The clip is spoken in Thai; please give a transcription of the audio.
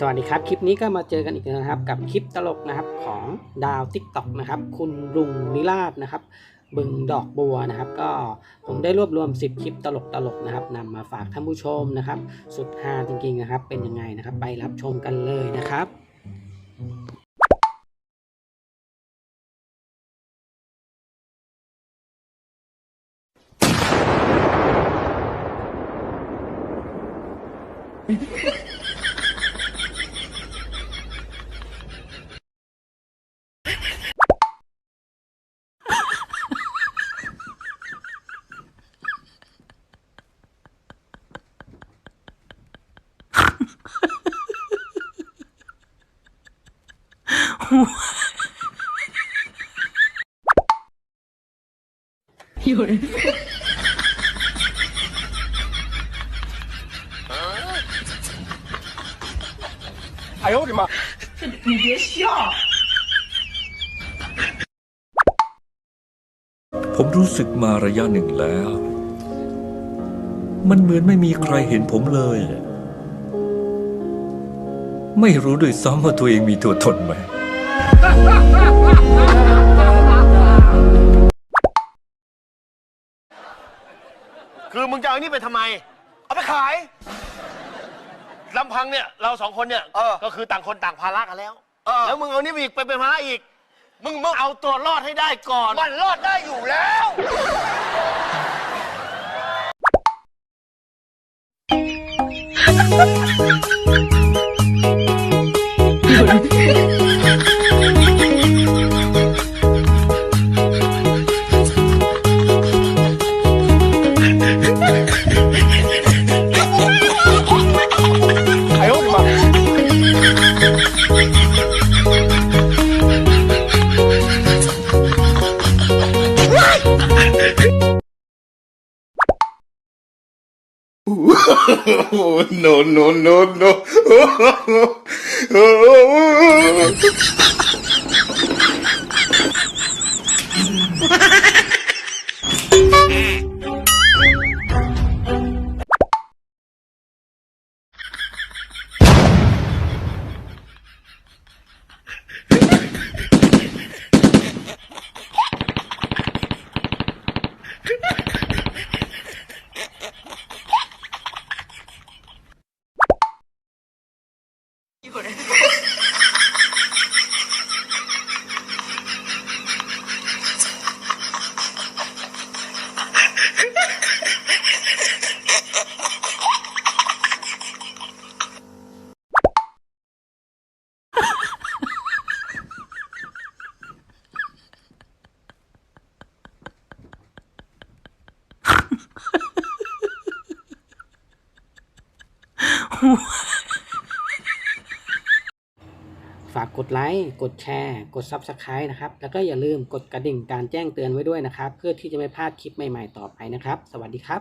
สวัสดีครับ คลิปนี้ก็มาเจอกันอีกแล้วนะครับ กับคลิปตลกนะครับของดาวทิกตอกนะครับ คุณลุงนิราศนะครับ บึงดอกบัวนะครับ ก็ผมได้รวบรวม 10 คลิปตลกตลกนะครับนำมาฝากท่านผู้ชมนะครับ สุดฮาจริงๆนะครับ เป็นยังไงนะครับ ไปรับชมกันเลยนะครับ 有人，哎呦我的妈！你别笑。 ผมรู้สึกมาระยะหนึ่งแล้ว มันเหมือนไม่มีใครเห็นผมเลย ไม่รู้ด้วยซ้ำว่าตัวเองมีตัวตนไหม คือมึงจะเอานี่ไปทำไม เอาไปขายลำพังเนี่ยเราสองคนเนี่ยก็คือต่างคนต่างภาระกันแล้วแล้วมึงเอานี่อีกไปเป็นภาระอีก มึงมึงเอาตัวรอดให้ได้ก่อน มันรอดได้อยู่แล้ว哎呦 Oh, no, no, no, no. What? ฝากกดไลค์ กดแชร์ กด Subscribe นะครับ แล้วก็อย่าลืมกดกระดิ่งการแจ้งเตือนไว้ด้วยนะครับ เพื่อที่จะไม่พลาดคลิปใหม่ๆต่อไปนะครับ สวัสดีครับ